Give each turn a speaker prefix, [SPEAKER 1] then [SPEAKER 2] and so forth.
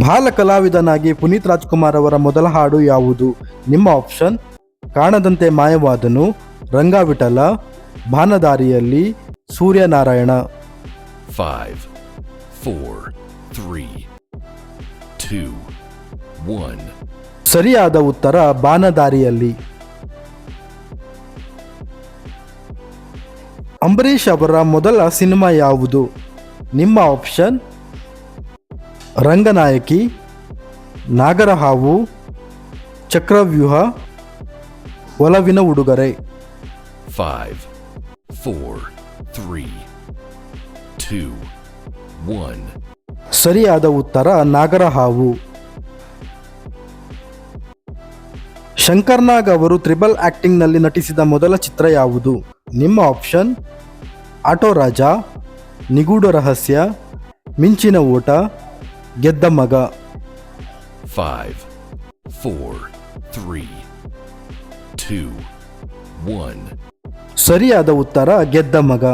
[SPEAKER 1] ಬಾಲ ಕಲಾವಿದನಾಗಿ ಪುನೀತ್ ರಾಜ್ಕುಮಾರ್ ಅವರ ಮೊದಲ ಹಾಡು ಯಾವುದು? ನಿಮ್ಮ option Kaanadante Maayavadanu Rangavittala Banadariyalli Suryanarayana.
[SPEAKER 2] Five four three two one
[SPEAKER 1] ಸರಿಯಾದ ಉತ್ತರ ಬಾನದಾರಿಯಲ್ಲಿ. ಅಂಬರೀಷ್ ಅವರ ಮೊದಲ ಸಿನಿಮಾ ಯಾವುದು? ನಿಮ್ಮ option Ranganayaki Nagarahavu Chakravyuha Olavina Udugore.
[SPEAKER 2] Five four three two one
[SPEAKER 1] ಸರಿಯಾದ ಉತ್ತರ ನಾಗರಹಾವು. ಶಂಕರ್ನಾಗ್ ಅವರು ತ್ರಿಬಲ್ ಆಕ್ಟಿಂಗ್ನಲ್ಲಿ ನಟಿಸಿದ ಮೊದಲ ಚಿತ್ರ ಯಾವುದು? ನಿಮ್ಮ ಆಪ್ಷನ್ ಆಟೋ ರಾಜ ನಿಗೂಢ ರಹಸ್ಯ ಮಿಂಚಿನ ಓಟ ಗೆದ್ದ ಮಗ
[SPEAKER 2] Five, four, three, two, one.
[SPEAKER 1] ಸರಿಯಾದ ಉತ್ತರ ಗೆದ್ದ ಮಗ